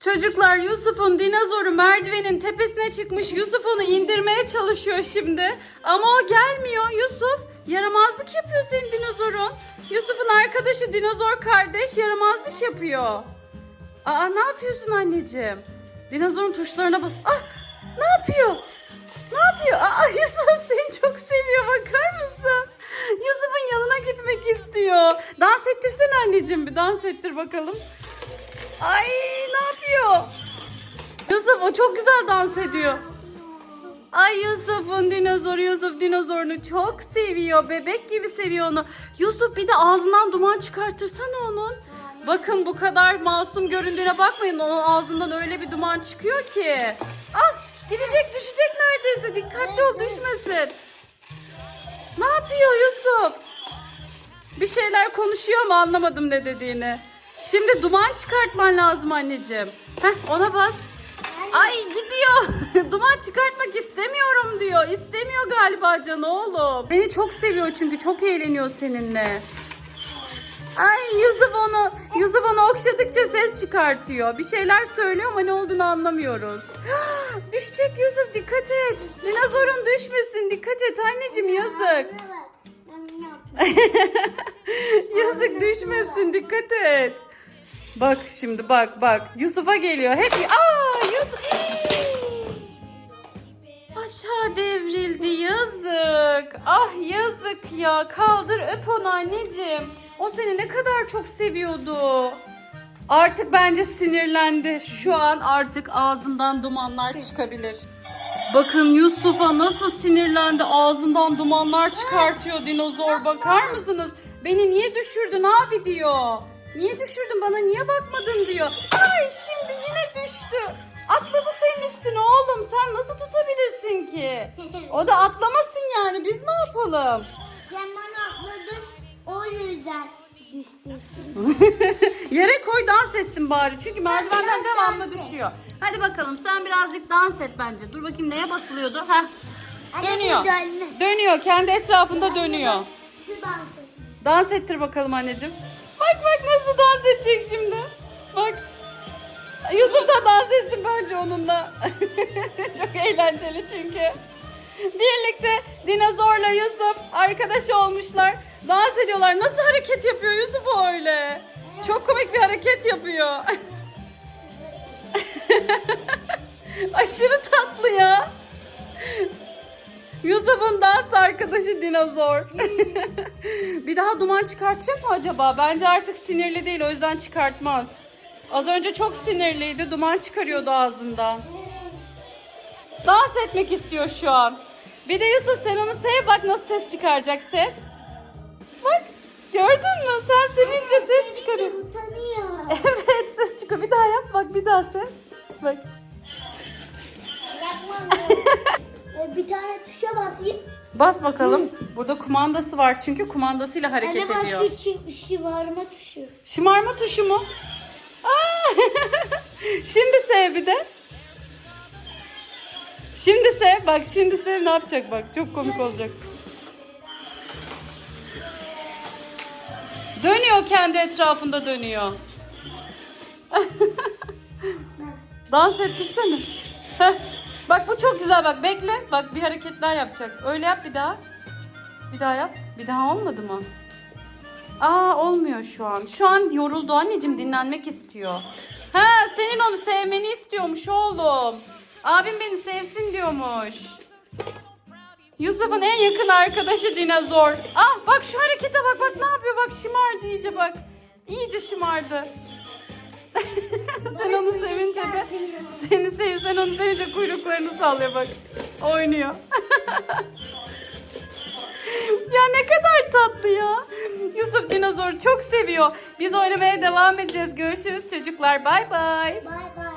Çocuklar Yusuf'un dinozoru merdivenin tepesine çıkmış. Yusuf onu indirmeye çalışıyor şimdi. Ama o gelmiyor. Yusuf yaramazlık yapıyor senin dinozorun. Yusuf'un arkadaşı dinozor kardeş yaramazlık yapıyor. Aa ne yapıyorsun anneciğim? Dinozorun tuşlarına bas. Ah ne yapıyor? Ne yapıyor? Aa Yusuf seni çok seviyor bakar mısın? Yusuf'un yanına gitmek istiyor. Dans ettirsene anneciğim bir dans ettir bakalım. Ay ne yapıyor? Yusuf o çok güzel dans ediyor. Ay Yusuf'un dinozoru Yusuf dinozorunu çok seviyor. Bebek gibi seviyor onu. Yusuf bir de ağzından duman çıkartırsana onun. Bakın bu kadar masum göründüğüne bakmayın. Onun ağzından öyle bir duman çıkıyor ki. Ah gidecek düşecek neredeyse. Dikkatli ol düşmesin. Ne yapıyor Yusuf? Bir şeyler konuşuyor ama anlamadım ne dediğini. Şimdi duman çıkartman lazım anneciğim. Heh, ona bas. Ay gidiyor. duman çıkartmak istemiyorum diyor. İstemiyor galiba Can oğlum. Beni çok seviyor çünkü çok eğleniyor seninle. Ay Yusuf onu, Yusuf onu okşadıkça ses çıkartıyor. Bir şeyler söylüyor ama ne olduğunu anlamıyoruz. Düşecek Yusuf dikkat et. Dinozorun düşmesin dikkat et anneciğim yazık. Yazık düşmesin dikkat et. Bak şimdi bak bak. Yusuf'a geliyor. Hep aa Yusuf. Aşağı devrildi yazık. Ah yazık ya. Kaldır öp onu anneciğim. O seni ne kadar çok seviyordu. Artık bence sinirlendi. Şu an artık ağzından dumanlar çıkabilir. Bakın Yusuf'a nasıl sinirlendi. Ağzından dumanlar çıkartıyor dinozor. Bakar mısınız? Beni niye düşürdün abi diyor. Niye düşürdün bana niye bakmadın diyor. Ay şimdi yine düştü. Atladı senin üstüne oğlum. Sen nasıl tutabilirsin ki? O da atlamasın yani. Biz ne yapalım? Sen bana atladın o yüzden düştün. Yere koy dans etsin bari. Çünkü merdivenden devamlı düşüyor. Hadi bakalım sen birazcık dans et bence. Dur bakayım neye basılıyordu? Heh. Dönüyor. Dönme. Dönüyor. Kendi etrafında dönüyor. Şu dansı. Dans ettir bakalım anneciğim. Bak bak nasıl dans edecek şimdi. Bak. Yusuf da dans etsin bence onunla. Çok eğlenceli çünkü. Birlikte dinozorla Yusuf arkadaş olmuşlar. Dans ediyorlar. Nasıl hareket yapıyor Yusuf o öyle? Çok komik bir hareket yapıyor. Aşırı tatlı ya. Yusuf'un dans arkadaşı dinozor. bir daha duman çıkartacak mı acaba? Bence artık sinirli değil o yüzden çıkartmaz. Az önce çok sinirliydi duman çıkarıyordu ağzından. Dans etmek istiyor şu an. Bir de Yusuf sen onu sev bak nasıl ses çıkaracak sev. Bak gördün mü sen sevince ses çıkarıyor. Utanıyor. Evet ses çıkıyor bir daha yap bak bir daha sev. Bak. Yapmam. Ee, bir tane tuşa basayım. Bas bakalım. Burada kumandası var çünkü kumandasıyla hareket Anne ediyor. bak şu çi- şımarma tuşu. Şımarma tuşu mu? Aa! şimdi sev bir de. Şimdi sev. Bak şimdi sev ne yapacak bak. Çok komik olacak. Dönüyor kendi etrafında dönüyor. Dans ettirsene. Heh. Bak bu çok güzel bak bekle. Bak bir hareketler yapacak. Öyle yap bir daha. Bir daha yap. Bir daha olmadı mı? Aa olmuyor şu an. Şu an yoruldu anneciğim dinlenmek istiyor. Ha senin onu sevmeni istiyormuş oğlum. Abim beni sevsin diyormuş. Yusuf'un en yakın arkadaşı dinozor. Ah bak şu harekete bak bak ne yapıyor bak şımardı iyice bak. İyice şımardı. sen seni sev sen onu sevince kuyruklarını sallıyor bak. Oynuyor. Ya ne kadar tatlı ya. Yusuf dinozoru çok seviyor. Biz oynamaya devam edeceğiz. Görüşürüz çocuklar. Bay bay. Bay bay.